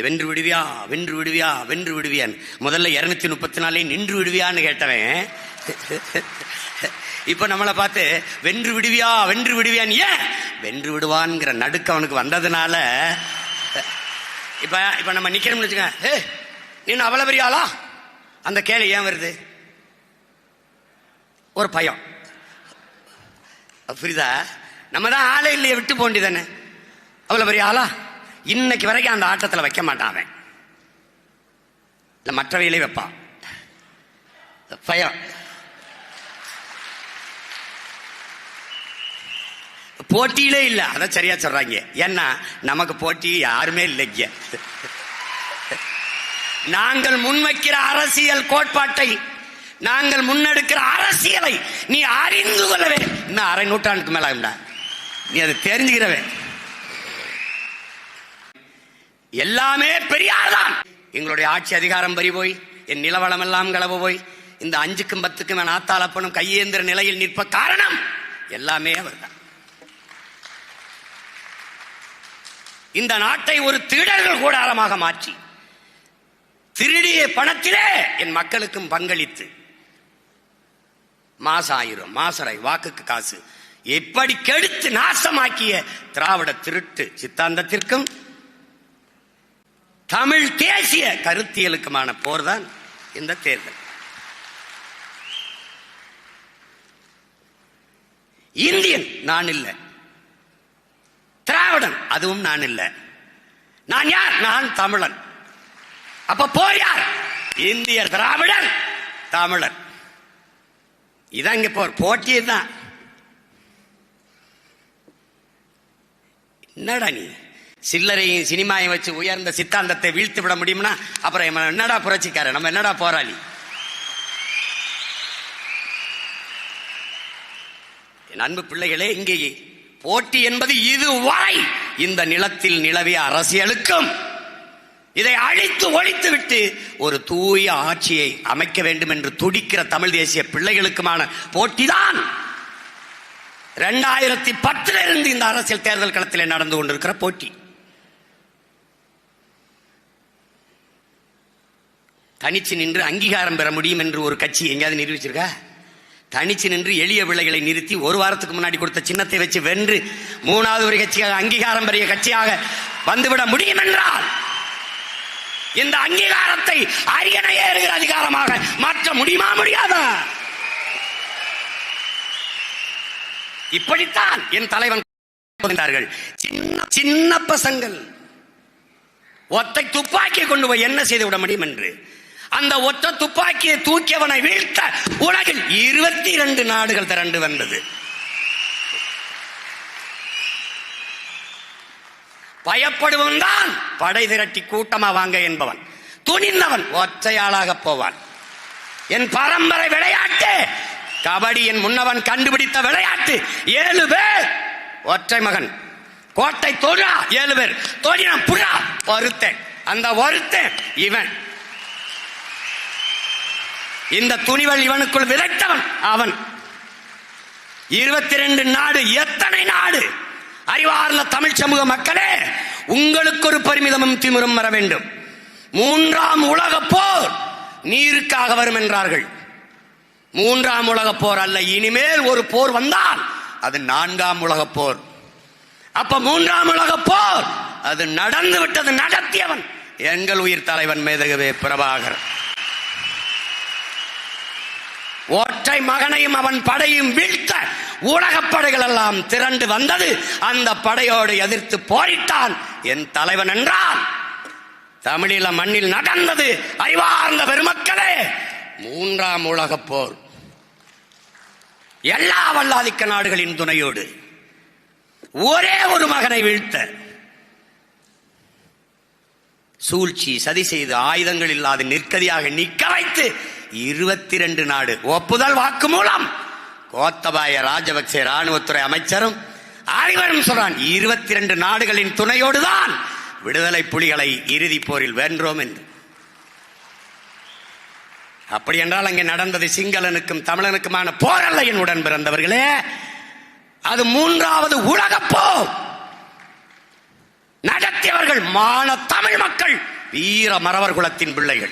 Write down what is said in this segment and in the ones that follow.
வென்று விடுவியா வென்று விடுவியா வென்று விடுவியான். முதல்ல இருநூத்தி முப்பத்தி நாலே நின்று விடுவியான்னு கேட்டவன். இப்ப நம்மளை பார்த்து வென்று விடுவியா வென்று விடுவியான் ஏன்? வென்று விடுவான்ங்கிற நடுக்க அவனுக்கு வந்ததுனால இப்ப இப்ப நம்ம நிக்கிறோம்னு வச்சுக்க. ஏ நீ அவ்வளவு பெரிய ஆளா? அந்த கேள்வி ஏன் வருது? ஒரு பயம். புரியுதா? நம்ம தான் ஆளே இல்லையே விட்டு போண்டி தானே. அவ்வளவு பெரிய ஆளா? இன்னைக்கு வரைக்கும் அந்த ஆட்டத்தில் வைக்க மாட்டான் அவன். இல்லை மற்றவையிலே வைப்பான். பயம் போட்டியிலே இல்லை அதான் சரியா சொல்றாங்க. ஏன்னா நமக்கு போட்டி யாருமே இல்லைங்க. நாங்கள் முன்வைக்கிற அரசியல் கோட்பாட்டை நாங்கள் முன்னெடுக்கிற அரசியலை நீ அறிந்து கொள்ளவே இன்னும் அரை நூற்றாண்டுக்கு மேல நீ அதை தெரிஞ்சுக்கிறவே எல்லாமே பெரியார் தான் எங்களுடைய ஆட்சி அதிகாரம் பறி போய் என் நிலவளம் எல்லாம் கலவு போய் இந்த அஞ்சுக்கும் பத்துக்கும் என் ஆத்தாளப்பனும் கையேந்திர நிலையில் நிற்ப காரணம் எல்லாமே அவர்தான். இந்த நாட்டை ஒரு திருடர்கள் கூடாரமாக மாற்றி திருடிய பணத்திலே என் மக்களுக்கும் பங்களித்து மாசம் ஆயிரம் மாசரை வாக்குக்கு காசு எப்படி கெடுத்து நாசமாக்கிய திராவிட திருட்டு சித்தாந்தத்திற்கும் தமிழ் தேசிய கருத்தியலுக்குமான போர்தான் இந்த தேர்தல். இந்தியன் நான் இல்லை. திராவிடன் அதுவும் நான் இல்லை. நான் யார்? நான் தமிழன். அப்ப போர் யார்? இந்திய திராவிடன் தமிழன் இதான் இங்க போர். போட்டி தான் என்னடா நீ? சில்லறையும் சினிமாயும் வச்சு உயர்ந்த சித்தாந்தத்தை வீழ்த்து விட முடியும்னா அப்புறம் என்னடா புரட்சிக்காரன்? நம்ம என்னடா போராளி? என் அன்பு பிள்ளைகளே இங்கே போட்டி என்பது இதுவரை இந்த நிலத்தில் நிலவிய அரசியலுக்கும் இதை அழித்து ஒழித்து விட்டு ஒரு தூய ஆட்சியை அமைக்க வேண்டும் என்று துடிக்கிற தமிழ் தேசிய பிள்ளைகளுக்குமான போட்டிதான் இரண்டாயிரத்தி பத்துல இருந்து இந்த அரசியல் தேர்தல் களத்தில் நடந்து கொண்டிருக்கிற போட்டி. தனிச்சு நின்று அங்கீகாரம் பெற முடியும் என்று ஒரு கட்சி எங்கேயாவது நிரூபிச்சிருக்கா? தனிச்சு நின்று எளிய விலைகளை நிறுத்தி ஒரு வாரத்துக்கு முன்னாடி கொடுத்த சின்னத்தை வச்சு வென்று மூணாவது ஒரு கட்சியாக அங்கீகாரம் பெரிய கட்சியாக வந்துவிட முடியும் என்றால் இந்த அங்கீகாரத்தை அரியணை ஏறுகிற அதிகாரமாக மாற்ற முடியுமா முடியாதா? இப்படித்தான் என் தலைவன் சின்ன சின்ன பசங்கள். ஒத்தை துப்பாக்கி கொண்டு போய் என்ன செய்து விட முடியும் என்று? அந்த ஒற்றை துப்பாக்கியை தூக்கியவனை வீழ்த்த உலகில் இருபத்தி இரண்டு நாடுகள் திரண்டு வந்தது. பயப்படுவன் தான் படை திரட்டி கூட்டமா வாங்க என்பவன். துணிந்தவன் ஒற்றையாளாக போவான். என் பரம்பரை விளையாட்டு கபடி என் முன்னவன் கண்டுபிடித்த விளையாட்டு ஏழு பேர் ஒற்றை மகன். கோட்டை தொழா ஏழு பேர். தொழினம் புழா ஒருத்தன் அந்த ஒருத்தன் இவன். இந்த துணிவல் இவனுக்குள் விதைத்தவன் அவன். இருபத்தி ரெண்டு நாடு எத்தனை நாடு? அறிவார்ந்த தமிழ் சமூக மக்களே உங்களுக்கு ஒரு பெருமிதமும் திமிரும் வர வேண்டும். மூன்றாம் உலக போர் நீருக்காக வரும் என்றார்கள். மூன்றாம் உலக போர் அல்ல இனிமேல் ஒரு போர் வந்தால் அது நான்காம் உலக போர். அப்ப மூன்றாம் உலக போர் அது நடந்து விட்டது நடத்தியவன். எங்கள் உயிர் தலைவன் மேதகவே பிரபாகர். ஒற்றை மகனையும் அவன் படையும் வீழ்த்த உலகப் படைகள் எல்லாம் திரண்டு வந்தது. அந்த படையோடு எதிர்த்து போரிட்டான். என் தலைவன் என்றான். தமிழீழ மண்ணில் நடந்தது. அறிவார்ந்த பெருமக்களே மூன்றாம் உலகப் போர். எல்லா வல்லாதிக்க நாடுகளின் துணையோடு ஒரே ஒரு மகனை வீழ்த்த. சூழ்ச்சி சதி செய்து ஆயுதங்கள் இல்லாத நிற்கதியாக நிற்க வைத்து இருபத்தி ரெண்டு நாடு. ஒப்புதல் வாக்கு மூலம் கோத்தபாய ராஜபக்சே ராணுவத்துறை அமைச்சரும் ஆய்வரும் சொல்றான் இருபத்தி ரெண்டு நாடுகளின் துணையோடுதான் விடுதலை புலிகளை இறுதி போரில் வென்றோம் என்று. அப்படி என்றால் அங்கே நடந்தது சிங்களனுக்கும் தமிழனுக்குமான போர் அல்ல என் உடன் பிறந்தவர்களே. அது மூன்றாவது உலக போர் நடத்தியவர்கள் மான தமிழ் மக்கள் வீர மறவர் குலத்தின் பிள்ளைகள்.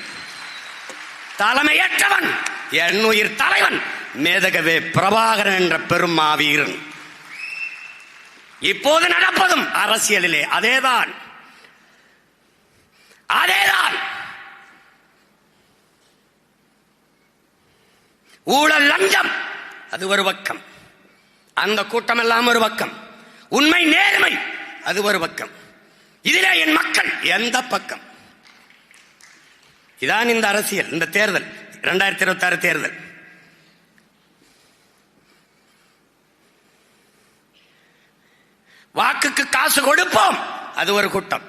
தலைமையற்றவன் எண்ணுயிர் தலைவன் மேதகவே பிரபாகரன் என்ற பெருமாவீரன் இப்போது நடப்பதும் அரசியலிலே அதேதான். அதேதான். ஊழல் லஞ்சம் அது ஒரு பக்கம். அந்த கூட்டம் எல்லாம் ஒரு பக்கம். உண்மை நேர்மை அது ஒரு பக்கம். இதிலே என் மக்கள் எந்த பக்கம்? இதான் இந்த அரசியல் இந்த தேர்தல் இரண்டாயிரத்தி இருபத்தி ஆறு தேர்தல். வாக்குக்கு காசு கொடுப்போம் அது ஒரு கூட்டம்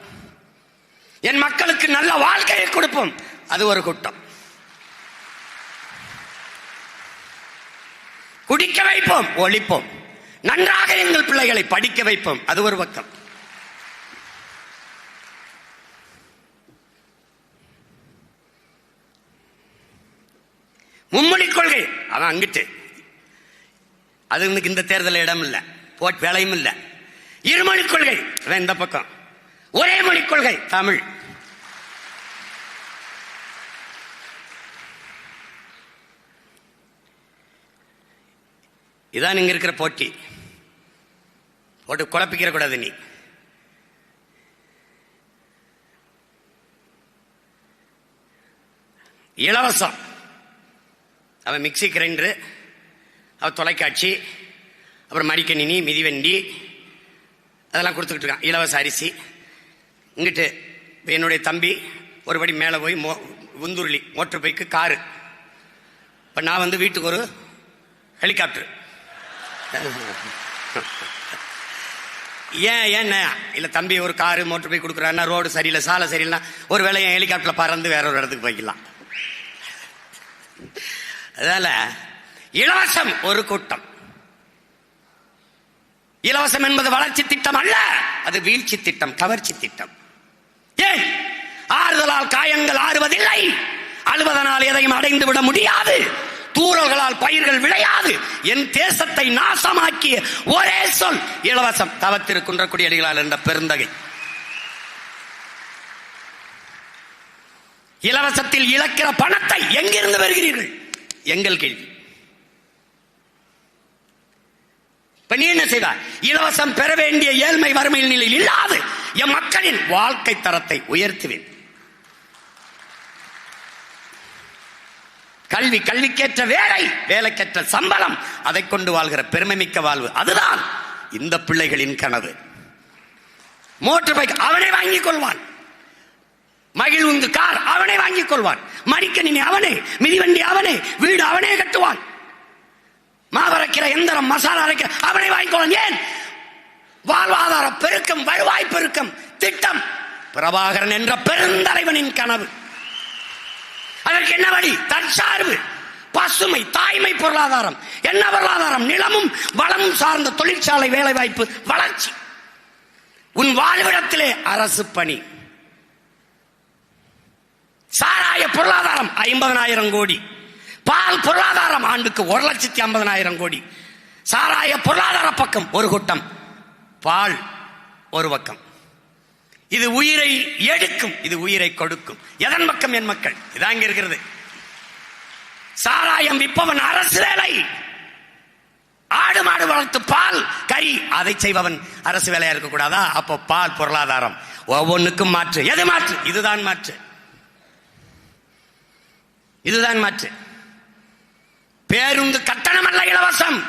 என் மக்களுக்கு நல்ல வாழ்க்கையை கொடுப்போம் அது ஒரு கூட்டம் குடிக்க வைப்போம் ஒழிப்போம். நன்றாக எங்கள் பிள்ளைகளை படிக்க வைப்போம் அது ஒரு பக்கம். மும்மொழி கொள்கை. அவன் அங்கிட்டு. அது இன்னைக்கு இந்த தேர்தல் இடம் இல்லை. போட் வேலையும் இல்ல. இருமொழி கொள்கை. அவன் இந்த பக்கம். ஒரே மொழி கொள்கை தமிழ். இதான் இங்க இருக்கிற போட்டி. போட்டு குழப்பிக்கிற கூடாது நீ. இலவசம். அவன் மிக்சி கிரைண்டரு அவன் தொலைக்காட்சி அப்புறம் மடிக்கணினி மிதிவண்டி அதெல்லாம் கொடுத்துக்கிட்டு இருக்கான். இலவச அரிசி. இங்கிட்டு என்னுடைய தம்பி ஒருபடி மேலே போய் மோ உந்துருளி மோட்டர் பைக்கு காரு. இப்போ நான் வந்து வீட்டுக்கு ஒரு ஹெலிகாப்டர். ஏன் ஏன் இல்லை தம்பி ஒரு காரு மோட்டர் பைக் கொடுக்குறாருன்னா ரோடு சரியில்லை சாலை சரியில்லைன்னா ஒரு வேலை என் ஹெலிகாப்டரில் பறந்து வேற ஒரு இடத்துக்கு போய்க்கலாம். அதனால இலவசம் ஒரு கூட்டம். இலவசம் என்பது வளர்ச்சி திட்டம் அல்ல அது வீழ்ச்சி திட்டம் கவர்ச்சி திட்டம். ஏன்? ஆறுதலால் காயங்கள் ஆறுவதில்லை. அழுவதனால் எதையும் அடைந்து விட முடியாது. தூரல்களால் பயிர்கள் விளையாது. என் தேசத்தை நாசமாக்கிய ஒரே சொல் இலவசம். தவத்திருக்கின்ற குடியடிகளால் என்ற பெருந்தகை. இலவசத்தில் இழக்கிற பணத்தை எங்கிருந்து வருகிறீர்கள் எங்கள் கேள்வி. இப்ப நீ என்ன செய்வார் இலவசம் பெற வேண்டிய ஏழ்மை வறுமை நிலையில் இல்லாது என் மக்களின் வாழ்க்கை தரத்தை உயர்த்துவேன். கல்வி கல்விக்கேற்ற வேலை வேலைக்கேற்ற சம்பளம் அதை கொண்டு வாழ்கிற பெருமைமிக்க வாழ்வு அதுதான் இந்த பிள்ளைகளின் கனவு. மோட்டர் பைக் அவனை வாங்கிக் கொள்வான். மகிழ்வுந்து கார் அவனை வாங்கிக் கொள்வான். மடிக்கணினி அவனே மிதிவண்டி அவனே வீடு அவனே கட்டுவான். மாவரைக்கிற எந்திரம் மசாலா அரைக்கிற அவனை வாங்கிக் ஏன்? வாழ்வாதார பெருக்கம் வருவாய் பெருக்கம் திட்டம். பிரபாகரன் என்ற பெருந்தலைவனின் கனவு. அதற்கு என்ன வழி? தற்சார்பு பசுமை தாய்மை பொருளாதாரம். என்ன பொருளாதாரம்? நிலமும் வளமும் சார்ந்த தொழிற்சாலை வேலை வாய்ப்பு வளர்ச்சி. உன் வாழ்விடத்திலே அரசு பணி. சாராய பொருளாதாரம் ஐம்பதனாயிரம் கோடி. பால் பொருளாதாரம் ஆண்டுக்கு ஒரு லட்சத்தி ஐம்பதனாயிரம் கோடி. சாராய பொருளாதார பக்கம் ஒரு கூட்டம். பால் ஒரு பக்கம். இது உயிரை எடுக்கும் இது உயிரை கொடுக்கும். எதன் பக்கம் என் மக்கள்? இதான் இங்க இருக்கிறது. சாராயம் விற்பவன் அரசு வேலை. ஆடு மாடு வளர்த்து பால் கறி அதை செய்பவன் அரசு வேலையா இருக்கக்கூடாதா? அப்போ பால் பொருளாதாரம் ஒவ்வொன்றுக்கும் மாற்று. எது மாற்று? இதுதான் மாற்று. இதுதான் மாற்று. பேருந்து கட்டணம் அல்ல இலவசம்.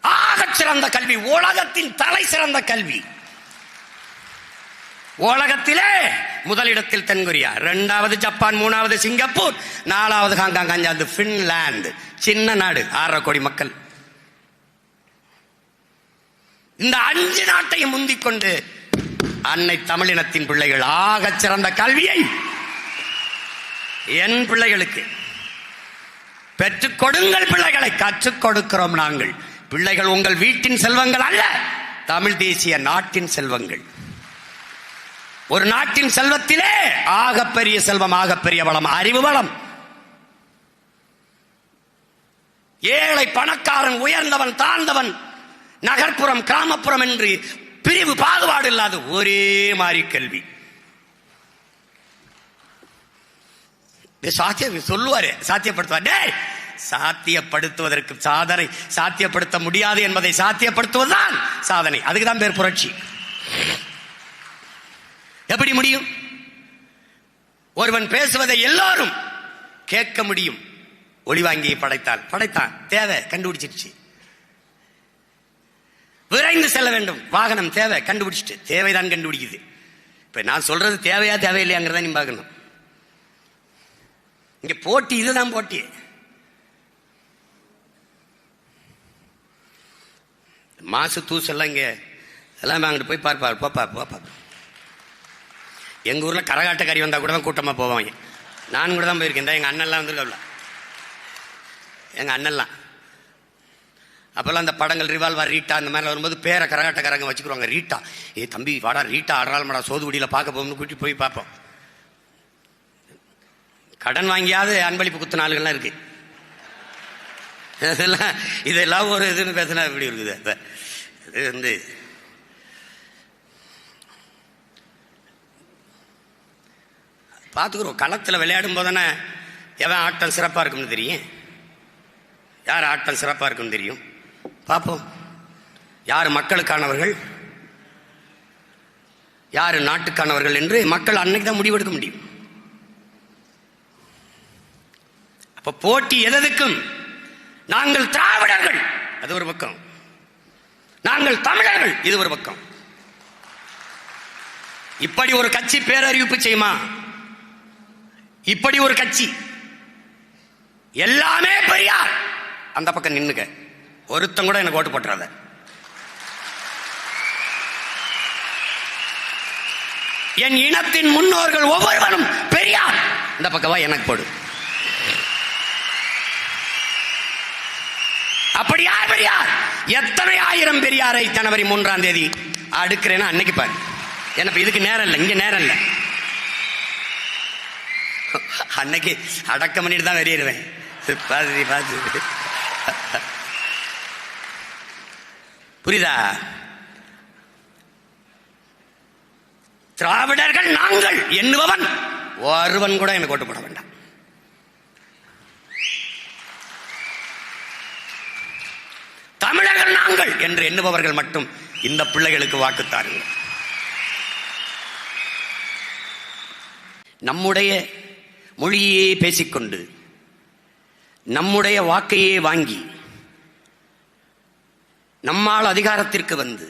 ஆக சிறந்த கல்வி உலகத்தின் தலை சிறந்த கல்வி. உலகத்திலே முதலிடத்தில் தென்கொரியா இரண்டாவது ஜப்பான் மூணாவது சிங்கப்பூர் நாலாவது ஹாங்காங் அஞ்சாவது பின்லாந்து சின்ன நாடு ஆறரை கோடி மக்கள். இந்த அஞ்சு நாட்டையும் முந்திக் கொண்டு அன்னை தமிழினத்தின் பிள்ளைகள் ஆகச் சிறந்த கல்வியை என் பிள்ளைகளுக்கு. பெற்றுக் கொடுங்கள் பிள்ளைகளை கற்றுக் கொடுக்கிறோம் நாங்கள். பிள்ளைகள் உங்கள் வீட்டின் செல்வங்கள் அல்ல தமிழ் தேசிய நாட்டின் செல்வங்கள். ஒரு நாட்டின் செல்வத்திலே ஆகப்பெரிய செல்வம் ஆகப்பெரிய வளம் அறிவு வளம். ஏழை பணக்காரன் உயர்ந்தவன் தாழ்ந்தவன் நகர்ப்புறம் கிராமப்புறம் என்று பிரிவு பாகுபாடு இல்லாத ஒரே மாதிரி கல்வி சாத்திய சொல்லுவாரு. சாத்தியப்படுத்துவார். டேய் சாத்தியப்படுத்துவதற்கு சாதனை. சாத்தியப்படுத்த முடியாது என்பதை சாத்தியப்படுத்துவதுதான் சாதனை. அதுக்கு தான் பேர் புரட்சி. எப்படி முடியும்? ஒருவன் பேசுவதை எல்லாரும் கேட்க முடியும். ஒளிவாங்கியை படைத்தால். படைத்தான். தேவை கண்டுபிடிச்சிருச்சு விரைந்து செல்ல வேண்டும். வாகனம் தேவை கண்டுபிடிச்சிட்டு. தேவைதான் கண்டுபிடிக்குது. இப்ப நான் சொல்றது தேவையா தேவையில்லையாங்கிறத நீ பார்க்கணும். இங்க போட்டி இதுதான் போட்டி. மாசு தூசெல்லாம் இங்கே எல்லாம் அங்கிட்டு போய் பார்ப்பார் போப்பா போப்பா. எங்கள் ஊரில் கரகாட்டக்காரி வந்தால் கூட தான் கூட்டமாக போவாங்க. நான் கூட தான் போயிருக்கேன். இந்த அண்ணன்லாம் வந்திருக்கல எங்கள் அண்ணன்லாம். அப்போல்லாம் அந்த படங்கள் ரிவால்வர் ரீட்டா அந்த மாதிரிலாம் வரும்போது பேரை கரகாட்டக்காரங்க வச்சுக்குருவாங்க. ரீட்டா. ஏ தம்பி வாடா ரீட்டா ஆடுறாள் சோதுகுடியில் பார்க்க போகணும்னு கூட்டி போய் பார்ப்போம். கடன் வாங்கியாவது அன்பளிப்பு குத்து நாளுகள்லாம் இருக்கு. இதெல்லாம் இதெல்லாம் ஒரு இதுன்னு பேசினா எப்படி இருக்குது? இப்ப இது வந்து பார்த்துக்குறோம். களத்தில் விளையாடும் போதானே எவன் ஆட்டம் சிறப்பாக இருக்கும்னு தெரியும்? யார் ஆட்டம் சிறப்பாக இருக்கும்னு தெரியும்? பார்ப்போம். யார் மக்களுக்கானவர்கள்? யார் நாட்டுக்கானவர்கள் என்று மக்கள் அன்னைக்கு தான் முடிவெடுக்க முடியும். அப்ப போட்டி எதற்கும்? நாங்கள் திராவிடர்கள். அது ஒரு பக்கம். நாங்கள் தமிழர்கள். இது ஒரு பக்கம். இப்படி ஒரு கட்சி பேரறிவிப்பு செய்யுமா? இப்படி ஒரு கட்சி. எல்லாமே பெரியார். அந்த பக்கம் நின்னுக்க ஒருத்தன் கூட எனக்கு ஓட்டு போட்டுறாத. என் இனத்தின் முன்னோர்கள் ஒவ்வொருவரும் பெரியார். இந்த பக்கவா எனக்கு போடு. அப்படி யார் பெரியார்? எத்தனை ஆயிரம் பெரியாரை ஜனவரி மூன்றாம் தேதி அடுக்கிறேன்னா அன்னைக்கு பாரு. எனக்கு இதுக்கு நேரம் இல்லை இங்க நேரம் இல்லை. அன்னைக்கு அடக்கம் பண்ணிட்டு தான் வெளியேறுவேன். பார்த்து பாதி புரியுதா? திராவிடர்கள் நாங்கள் எண்ணுபவன். ஒருவன் கூட எனக்கு ஓட்டு போட வேண்டாம். தமிழர்கள் நாங்கள் என்று எண்ணுபவர்கள் மட்டும் இந்த பிள்ளைகளுக்கு வாக்கு தாருங்கள் நம்முடைய மொழியே பேசிக்கொண்டு நம்முடைய வாக்கையே வாங்கி நம்மால் அதிகாரத்திற்கு வந்து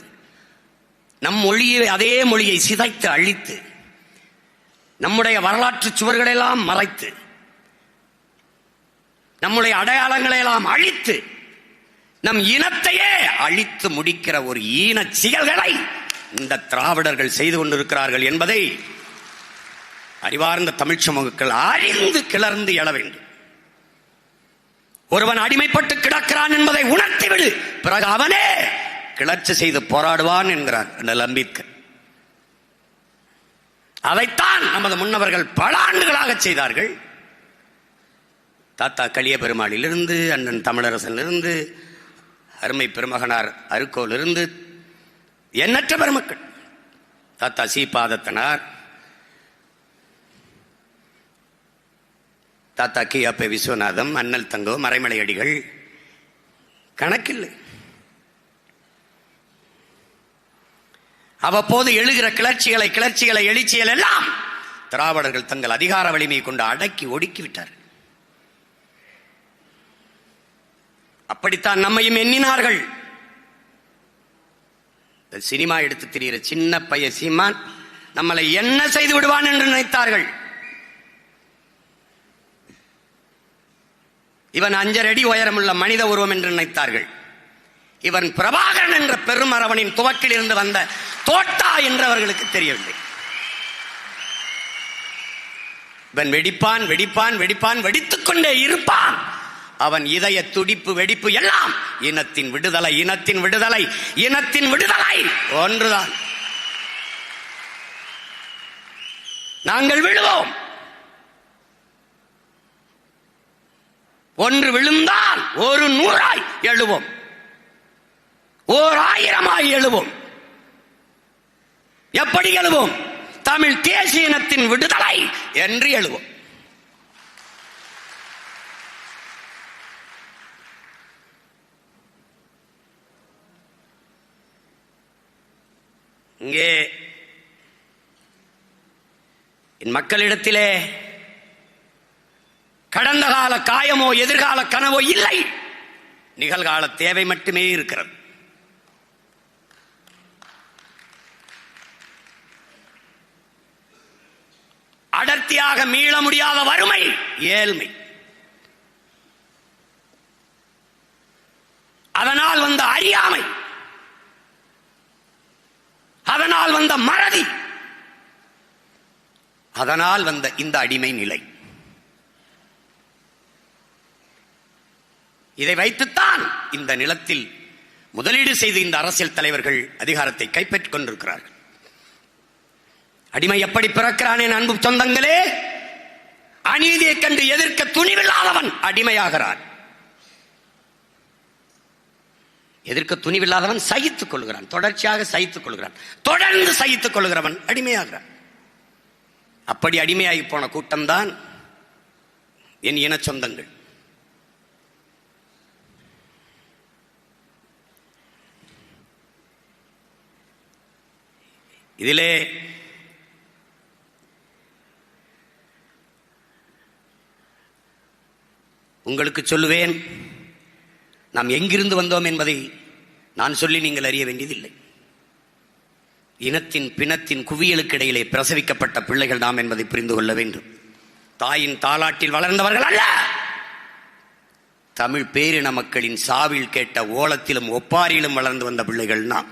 நம் மொழியை அதே மொழியை சிதைத்து அழித்து நம்முடைய வரலாற்று சுவர்களெல்லாம் மறைத்து நம்முடைய அடையாளங்களை எல்லாம் அழித்து நம் இனத்தையே அழித்து முடிக்கிற ஒரு ஈன செயல்களை இந்த திராவிடர்கள் செய்து கொண்டிருக்கிறார்கள் என்பதை அறிவார்ந்த தமிழ் சமூகங்கள் அறிந்து கிளர்ந்து எழ வேண்டும். ஒருவன் அடிமைப்பட்டு கிடக்கிறான் என்பதை உணர்த்திவிடு. பிறகு அவனே கிளர்ச்சி செய்து போராடுவான் என்கிறார் அண்ணல் அம்பேத்கர் அதைத்தான் நமது முன்னவர்கள் பல ஆண்டுகளாக செய்தார்கள். தாத்தா கலிய பெருமாளிலிருந்து அண்ணன் தமிழரசனிலிருந்து அருமை பெருமகனார் அருக்கோலிருந்து எண்ணற்ற பெருமக்கள். தாத்தா சீபாதத்தனார் தாத்தா கி அப்ப விஸ்வநாதம் அண்ணல் தங்கோ மறைமலை அடிகள் கணக்கில்லை. அவ்வப்போது எழுகிற கிளர்ச்சிகளை கிளர்ச்சிகளை எழுச்சிகள் எல்லாம் திராவிடர்கள் தங்கள் அதிகார வலிமையை கொண்டு அடக்கி ஒடுக்கி அப்படித்தான் நம்மையும் எண்ணினார்கள். சினிமா எடுத்து தெரிகிற சின்ன பைய சீமான் நம்மளை என்ன செய்து விடுவான் என்று நினைத்தார்கள். இவன் அஞ்சரை அடி உயரமுள்ள மனித உருவம் என்று நினைத்தார்கள். இவன் பிரபாகரன் என்ற பெருமரவனின் துவக்கில் இருந்து வந்த தோட்டா என்று அவர்களுக்கு தெரியவில்லை. இவன் வெடிப்பான் வெடிப்பான் வெடிப்பான் வெடித்துக் கொண்டே இருப்பான். அவன் இதய துடிப்பு வெடிப்பு எல்லாம் இனத்தின் விடுதலை இனத்தின் விடுதலை இனத்தின் விடுதலை ஒன்றுதான். நாங்கள் விழுவோம். ஒன்று விழுந்தால் ஒரு நூறாய் எழுவோம். ஓர் ஆயிரமாய் எழுவோம். எப்படி எழுவோம்? தமிழ் தேசிய இனத்தின் விடுதலை என்று எழுவோம். இங்கே என் மக்களிடத்திலே கடந்த கால காயமோ எதிர்கால கனவோ இல்லை. நிகழ்கால தேவை மட்டுமே இருக்கிறது. அடர்த்தியாக மீள முடியாத வறுமை ஏழ்மை. அதனால் வந்த அறியாமை. அதனால் வந்த மறதி. அதனால் வந்த இந்த அடிமை நிலை. இதை வைத்துத்தான் இந்த நிலத்தில் முதலீடு செய்து இந்த அரசியல் தலைவர்கள் அதிகாரத்தை கைப்பற்றிக் கொண்டிருக்கிறார்கள். அடிமை எப்படி பிறக்கிறான் அன்பு சொந்தங்களே? அநீதியை கண்டு எதிர்க்க துணிவில்லாதவன் அடிமையாகிறான். எதிர்க்க துணிவில்லாதவன் சகித்துக் கொள்கிறான். தொடர்ச்சியாக சகித்துக் கொள்கிறான். தொடர்ந்து சகித்துக் கொள்கிறவன் அடிமையாகிறான். அப்படி அடிமையாகி போன கூட்டம்தான் என் இன சொந்தங்கள். இதிலே உங்களுக்கு சொல்லுவேன். நாம் எங்கிருந்து வந்தோம் என்பதை நான் சொல்லி நீங்கள் அறிய வேண்டியதில்லை. இனத்தின் பிணத்தின் குவியலுக்கு இடையிலே பிரசவிக்கப்பட்ட பிள்ளைகள் நாம் என்பதை புரிந்து கொள்ள வேண்டும். தாயின் தாலாட்டில் வளர்ந்தவர்கள் அல்ல! தமிழ் பேரின மக்களின் சாவில் கேட்ட ஓலத்திலும் ஒப்பாரிலும் வளர்ந்து வந்த பிள்ளைகள் நாம்.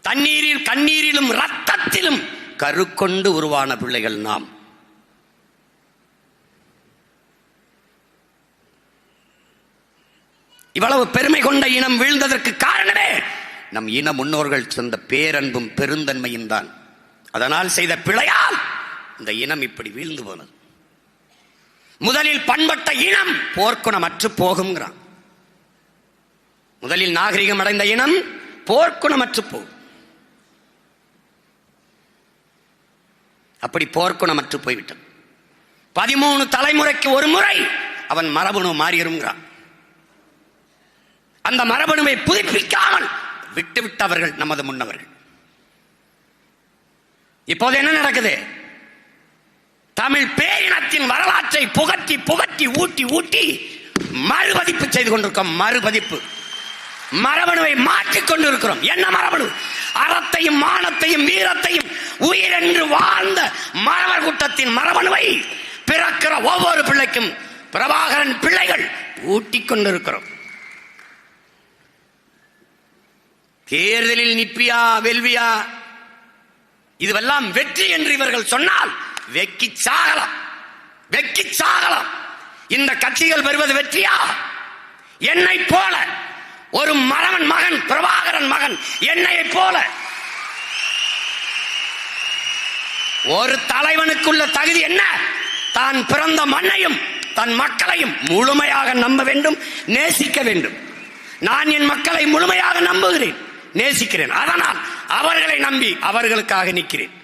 தண்ணீரில் கண்ணீரிலும் ரத்தத்திலும் கருக்கொண்டு உருவான பிள்ளைகள் நாம். இவ்வளவு பெருமை கொண்ட இனம் வீழ்ந்ததற்கு காரணமே நம் இன முன்னோர்கள் சொந்த பேரன்பும் பெருந்தன்மையும் தான். அதனால் செய்த பிழையால் இந்த இனம் இப்படி வீழ்ந்து போனது. முதலில் பண்பட்ட இனம் போர்க்குணமற்று போகுங்கிறான் முதலில் நாகரிகம் அடைந்த இனம் போர்க்குணமற்று போகும். அப்படி போர்க்குணமற்று போய்விட்டது. பதிமூணு தலைமுறைக்கு ஒரு முறை அவன் மரபணு மாறியிருங்கிறான் அந்த மரபணுவை புதுப்பிக்காமல் விட்டுவிட்டவர்கள் நமது முன்னவர்கள். இப்போது என்ன நடக்குது? தமிழ் பேரினத்தின் வரலாற்றை புகட்டி புகட்டி ஊட்டி ஊட்டி மறுபதிப்பு செய்து கொண்டிருக்கோம். மறுபதிப்பு. மரபணுவை மாற்றிக் கொண்டிருக்கிறோம். என்ன மரபணு? அறத்தையும் மானத்தையும் வீரத்தையும் உயிரென்று வாழ்ந்த மரபர் கூட்டத்தின் மரபணுவை பிறக்கிற ஒவ்வொரு பிள்ளைக்கும் பிரபாகரன் பிள்ளைகள் ஊட்டிக் கொண்டிருக்கிறோம். தேர்தலில் நிப்பியா வெல்வியா? இதுவெல்லாம் வெற்றி என்று இவர்கள் சொன்னால் வெக்கி சாகலாம். வெக்கி சாகலாம். இந்த கட்சிகள் பெறுவது வெற்றியா? என்னை போல ஒரு மரவன் மகன் பிரபாகரன் மகன் என்னையை போல ஒரு தலைவனுக்குள்ள தகுதி என்ன? தான் பிறந்த மண்ணையும் தன் மக்களையும் முழுமையாக நம்ப வேண்டும் நேசிக்க வேண்டும். நான் என் மக்களை முழுமையாக நம்புகிறேன். நேசிக்கிறேன். அதனால் அவர்களை நம்பி அவர்களுக்காக நிற்கிறேன்.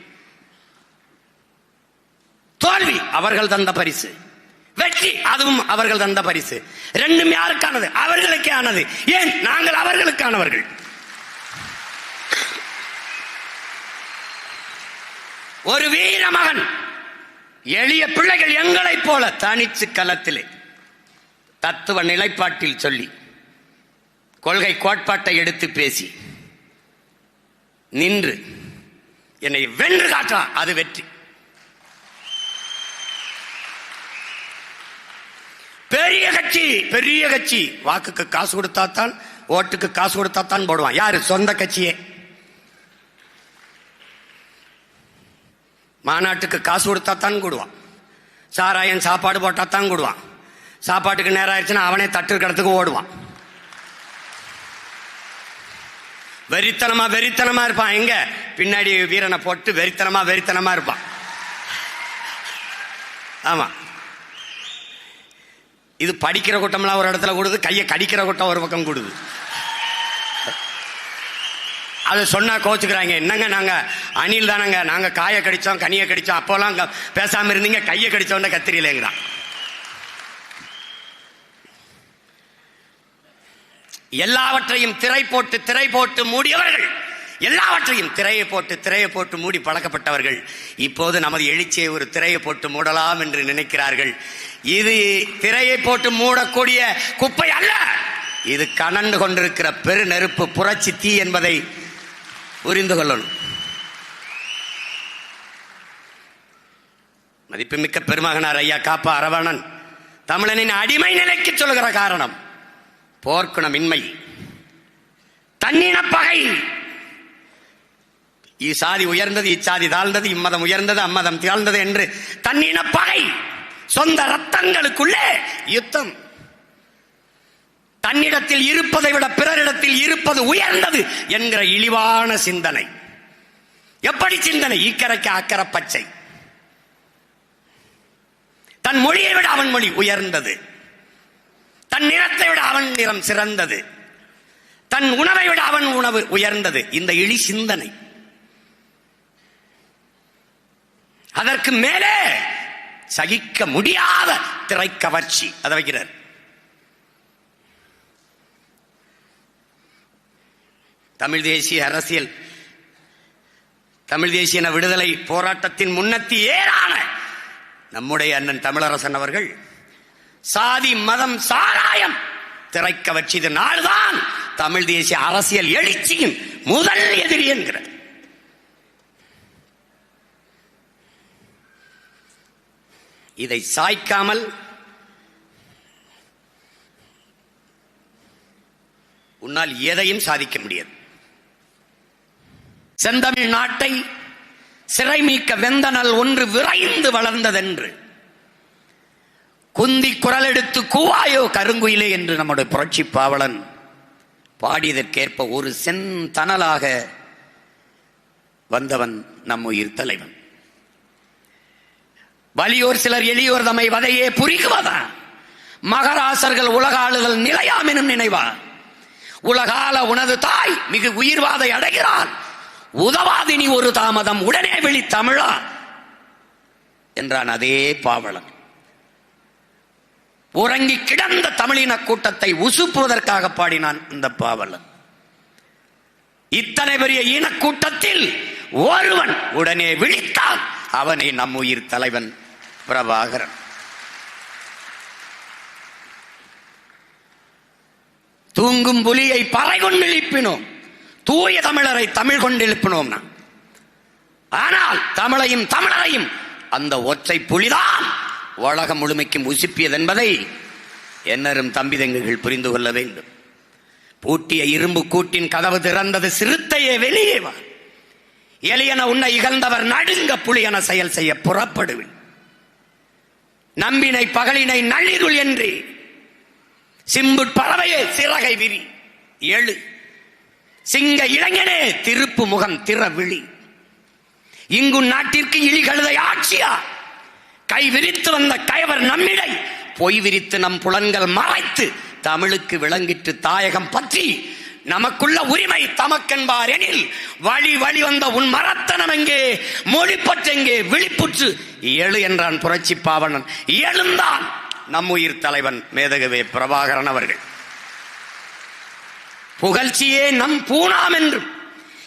தோல்வி அவர்கள் தந்த பரிசு. வெற்றி அதுவும் அவர்கள் தந்த பரிசு. ரெண்டும் யாருக்கானது? அவர்களுக்கே ஆனது. ஏன்? நாங்கள் அவர்களுக்கானவர்கள். ஒரு வீர மகன் எளிய பிள்ளைகள் எங்களைப் போல தனிச்சு களத்திலே தத்துவ நிலைப்பாட்டில் சொல்லி கொள்கை கோட்பாட்டை எடுத்து பேசி நின்று. என்னை வென்று காட்டான் அது வெற்றி. பெரிய கட்சி பெரிய கட்சி. வாக்குக்கு காசு கொடுத்தாத்தான் ஓட்டுக்கு காசு கொடுத்தாத்தான் போடுவான். யாரு? சொந்த கட்சியே. மாநாட்டுக்கு காசு கொடுத்தாத்தான் கூடுவான். சாராயன் சாப்பாடு போட்டாத்தான் கூடுவான். சாப்பாட்டுக்கு நேரம் ஆயிடுச்சுன்னா அவனே தட்டு கடத்துக்கு ஓடுவான். வெறித்தனமா வெறித்தனமா இருப்பான். எங்க? பின்னாடி வீரனை போட்டு வெறித்தனமா வெறித்தனமா இருப்பான். ஆமா. இது படிக்கிற கூட்டம்லாம் ஒரு இடத்துல கூடுது கையை கடிக்கிற கூட்டம் ஒரு பக்கம் கூடுது. அது சொன்னா கோச்சுக்கிறாங்க. என்னங்க நாங்க? அணில் தானங்க. நாங்க காயை கடிச்சோம் கனியை கடிச்சோம். அப்போலாம் பேசாம இருந்தீங்க கையை கடிச்சோன்னு கத்திரிலேங்கிறான் எல்லாவற்றையும் திரை போட்டு திரை போட்டு மூடியவர்கள். எல்லாவற்றையும் திரையை போட்டு திரையை போட்டு மூடி பழக்கப்பட்டவர்கள். இப்போது நமது எழுச்சியை ஒரு திரையை போட்டு மூடலாம் என்று நினைக்கிறார்கள். இது திரையை போட்டு மூடக்கூடிய குப்பை அல்ல. இது கனண்டு கொண்டிருக்கிற பெரு நெருப்பு புரட்சி தீ என்பதை புரிந்து கொள்ளணும். மதிப்புமிக்க பெருமகனார் ஐயா காப்பா அரவணன் தமிழனின் அடிமை நிலைக்கு சொல்கிற காரணம். போர்க்குணமின்மை. தன்னின பகை இச்சாதி உயர்ந்தது இச்சாதி தாழ்ந்தது இம்மதம் உயர்ந்தது அம்மதம் தாழ்ந்தது என்று தன்னின பகை சொந்த ரத்தங்களுக்குள்ளே யுத்தம். தன்னிடத்தில் இருப்பதை விட பிறரிடத்தில் இருப்பது உயர்ந்தது என்கிற இழிவான சிந்தனை. எப்படி சிந்தனை? இக்கரைக்கு அக்கரை பச்சை தன் மொழியை விட அவன் மொழி உயர்ந்தது. தன் நிறத்தை விட அவன் நிறம் சிறந்தது. தன் உணவை விட அவன் உணவு உயர்ந்தது. இந்த இழி சிந்தனை. அதற்கு மேலே சகிக்க முடியாத திரைக்கவர்ச்சி. அதை வைக்கிறார். தமிழ் தேசிய அரசியல். தமிழ் தேசிய விடுதலை போராட்டத்தின் முன்னத்தி ஏறான நம்முடைய அண்ணன் தமிழரசன் அவர்கள் சாதி மதம் சாராயம். திரைக்க வச்சது நாள்தான் தமிழ் தேசிய அரசியல் எழுச்சியின் முதல் எதிரி என்கிறார் இதை சாய்க்காமல் உன்னால் எதையும் சாதிக்க முடியாது. செந்தமிழ் நாட்டை சிறை மீட்க வெந்தனல் ஒன்று விரைந்து வளர்ந்ததென்று குந்தி குரல் எடுத்து கூவாயோ கருங்குயிலே என்று நம்முடைய புரட்சி பாவலன் பாடியதற்கேற்ப ஒரு செந்தனலாக வந்தவன் நம் உயிர் தலைவன். வலியோர் சிலர் எளியோர் தம்மை வதையே புரிகுவதா? மகராசர்கள் உலக ஆளுதல் நிலையாமெனும் நினைவா? உலகால உனது தாய் மிகு உயிர்வாதை அடைகிறான் உதவாதினி ஒரு தாமதம் உடனே வெளி தமிழா? என்றான் அதே பாவலன். உறங்கி கிடந்த தமிழின கூட்டத்தை உசுப்புவதற்காக பாடினான் இந்த பாவலன். இத்தனை பெரிய இனக்கூட்டத்தில் ஒருவன் உடனே விழித்தான். அவனை நம் உயிர் தலைவன் பிரபாகரன். தூங்கும் புலியை பறை கொண்டு எழுப்பினோம். தூய தமிழரை தமிழ் கொண்டு எழுப்பினோம். ஆனால் தமிழையும் தமிழரையும் அந்த ஒற்றை புலிதான் உலகம் முழுமைக்கும் உசுப்பியது என்பதை என்னரும் தம்பிதங்குகள் புரிந்து கொள்ள வேண்டும். பூட்டிய இரும்பு கூட்டின் கதவு திறந்தது சிறுத்தையே வெளியே வா. எளியன உன்னை இகழ்ந்தவர் நடுங்க புலியன செயல் செய்ய புறப்படுவேன். நம்பினை பகலினை நள்ளிருள் என்று. சிம்புட் பறவையே சிறகை விரி. எழு சிங்க இளைஞனே திருப்பு முகம் திற விழி. இங்கு நாட்டிற்கு இழிகழுதை ஆட்சியா கை விரித்து வந்த கயவர் நம்மிடை. பொய் விரித்து நம் புலன்கள் மறைத்து தமிழுக்கு விளங்கிட்டு தாயகம் பற்றி நமக்குள்ள உரிமை தமக்கென்பார் எனில் வழி வழி வந்த உன் மரத்தனம் எங்கே? மொழிப்பற்றெங்கே விழிப்புற்று. ஏழு என்றான் புரட்சி பாவனன் எழுந்தான். நம் உயிர் தலைவன் மேதகவே பிரபாகரன் அவர்கள். புகழ்ச்சியே நம் பூணாம் என்றும்.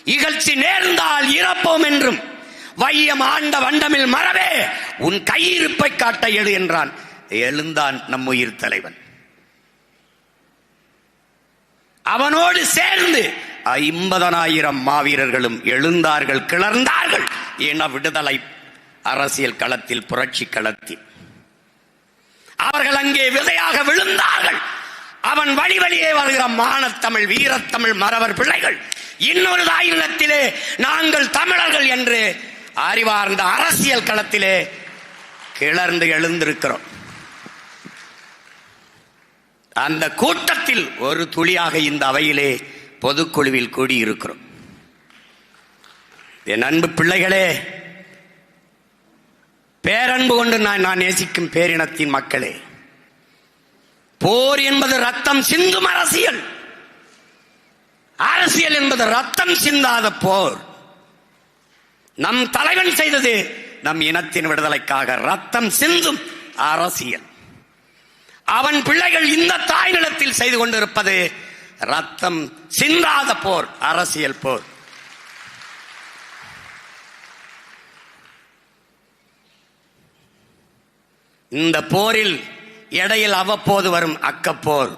இகழ்ச்சி நேர்ந்தால் இறப்போம் என்றும். வையம் ஆண்ட வண்டமில் மறவே உன் கையிருப்பை காட்ட எழு என்றான். எழுந்தான் நம் உயிர் தலைவன். அவனோடு சேர்ந்து ஐம்பதனாயிரம் மாவீரர்களும் எழுந்தார்கள் கிளர்ந்தார்கள். என விடுதலை அரசியல் களத்தில் புரட்சி களத்தில். அவர்கள் அங்கே விதையாக விழுந்தார்கள். அவன் வழி வழியே வருகிற மானத்தமிழ் வீரத்தமிழ் மறவர் பிள்ளைகள். இன்னொரு தாயினத்திலே நாங்கள் தமிழர்கள் என்று அறிவார்ந்த அரசியல் களத்திலே கிளர்ந்து எழுந்திருக்கிறோம். அந்த கூட்டத்தில் ஒரு துளியாக இந்த அவையிலே பொதுக்குழுவில் கூடியிருக்கிறோம். என் அன்பு பிள்ளைகளே பேரன்பு கொண்டு நான் நான் நேசிக்கும் பேரினத்தின் மக்களே போர் என்பது ரத்தம் சிந்தும் அரசியல். அரசியல் என்பது ரத்தம் சிந்தாத போர். நம் தலைவன் செய்தது நம் இனத்தின் விடுதலைக்காக ரத்தம் சிந்தும் அரசியல். அவன் பிள்ளைகள் இந்த தாய் நிலத்தில் செய்து கொண்டிருப்பது ரத்தம் சிந்தாத போர் அரசியல் போர். இந்த போரில் இடையில் அவ்வப்போது வரும் அக்கப்போர்.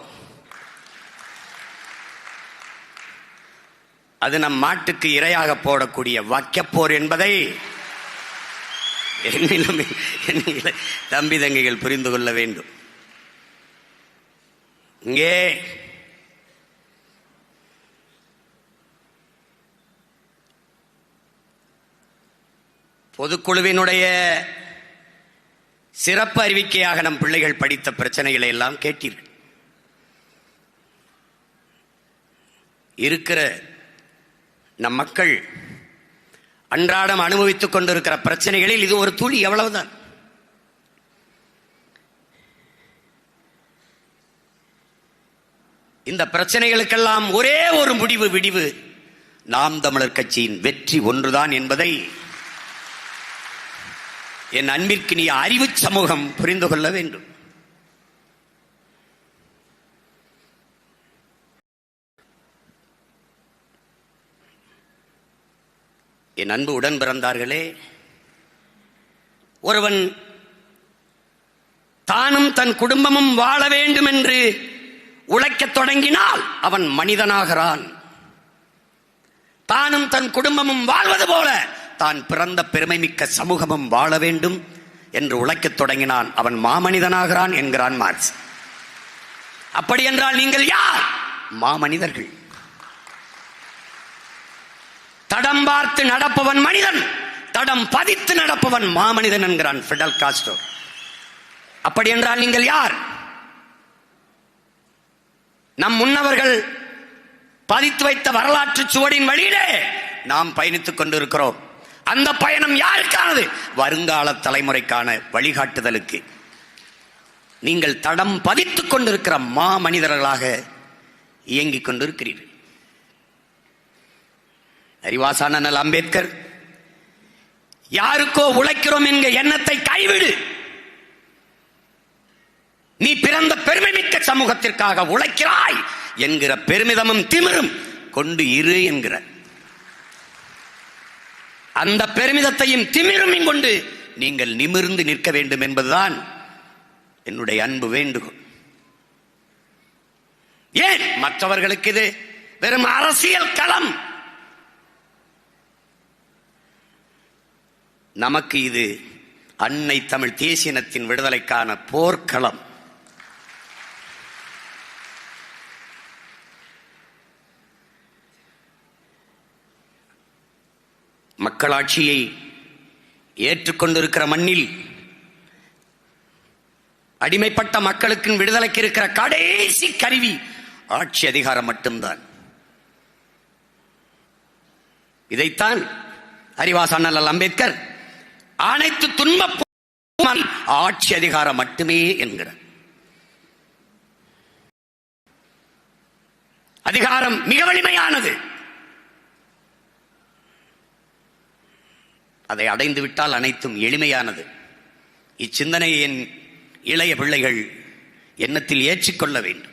அது நம் மாட்டுக்கு இரையாக போடக்கூடிய வக்கப்போர் என்பதை தம்பி தங்கைகள் புரிந்து கொள்ள வேண்டும். இங்கே பொதுக்குழுவினுடைய சிறப்பு அறிவிக்கையாக நம் பிள்ளைகள் படித்த பிரச்சனைகளை எல்லாம் கேட்டீர்கள். இருக்கிற நம் மக்கள் அன்றாடம் அனுபவித்துக் கொண்டிருக்கிற பிரச்சனைகளில் இது ஒரு துளி எவ்வளவுதான் இந்த பிரச்சனைகளுக்கெல்லாம் ஒரே ஒரு முடிவு விடிவு. நாம் தமிழர் கட்சியின் வெற்றி ஒன்றுதான் என்பதை என் அன்பிற்கு நீ அறிவு சமூகம் புரிந்து கொள்ள வேண்டும். என் அன்பு உடன் பிறந்தார்களே ஒருவன் தானும் தன் குடும்பமும் வாழ வேண்டும் என்று உழைக்கத் தொடங்கினால் அவன் மனிதனாகிறான். தானும் தன் குடும்பமும் வாழ்வது போல தான் பிறந்த பெருமைமிக்க சமூகமும் வாழ வேண்டும் என்று உழைக்கத் தொடங்கினான். அவன் மாமனிதனாகிறான் என்கிறான் மார்க்ஸ். அப்படி என்றால் நீங்கள் யார்? மாமனிதர்கள். தடம் பார்த்து நடப்பவன் மனிதன் தடம் பதித்து நடப்பவன் மாமனிதன் என்கிறான் பிடல் காஸ்டோ அப்படி என்றால் நீங்கள் யார்? நம் முன்னவர்கள் பதித்து வைத்த வரலாற்று சுவடின் வழியிலே நாம் பயணித்துக் கொண்டிருக்கிறோம். அந்த பயணம் யாருக்கானது? வருங்கால தலைமுறைக்கான வழிகாட்டுதலுக்கு. நீங்கள் தடம் பதித்துக் கொண்டிருக்கிற மாமனிதர்களாக இயங்கிக் கொண்டிருக்கிறீர்கள். அறிவாசான நல் அம்பேத்கர் யாருக்கோ உழைக்கிறோம் என்கிற எண்ணத்தை கைவிடு. நீ பிறந்த பெருமைமிக்க சமூகத்திற்காக உழைக்கிறாய் என்கிற பெருமிதமும் திமிரும் கொண்டு இரு என்கிற அந்த பெருமிதத்தையும் திமிரும் கொண்டு நீங்கள் நிமிர்ந்து நிற்க வேண்டும் என்பதுதான் என்னுடைய அன்பு வேண்டுகோள். ஏன்? மற்றவர்களுக்கு இது வெறும் அரசியல் களம். நமக்கு இது அன்னை தமிழ் தேசியனத்தின் விடுதலைக்கான போர்க்களம். மக்களாட்சியை ஏற்றுக்கொண்டிருக்கிற மண்ணில் அடிமைப்பட்ட மக்களுக்கு விடுதலைக்கு இருக்கிற கடைசி கருவி ஆட்சி அதிகாரம் மட்டும்தான். இதைத்தான் அறிவாசான் அண்ணல் அம்பேத்கர் அனைத்து துன்ப ஆட்சி அதிகாரம் மட்டுமே என்கிறார் அதிகாரம் மிக வலிமையானது. அதை அடைந்து விட்டால் அனைத்தும் எளிமையானது. இச்சிந்தனையை என் இளைய பிள்ளைகள் எண்ணத்தில் ஏற்றிக்கொள்ள வேண்டும்.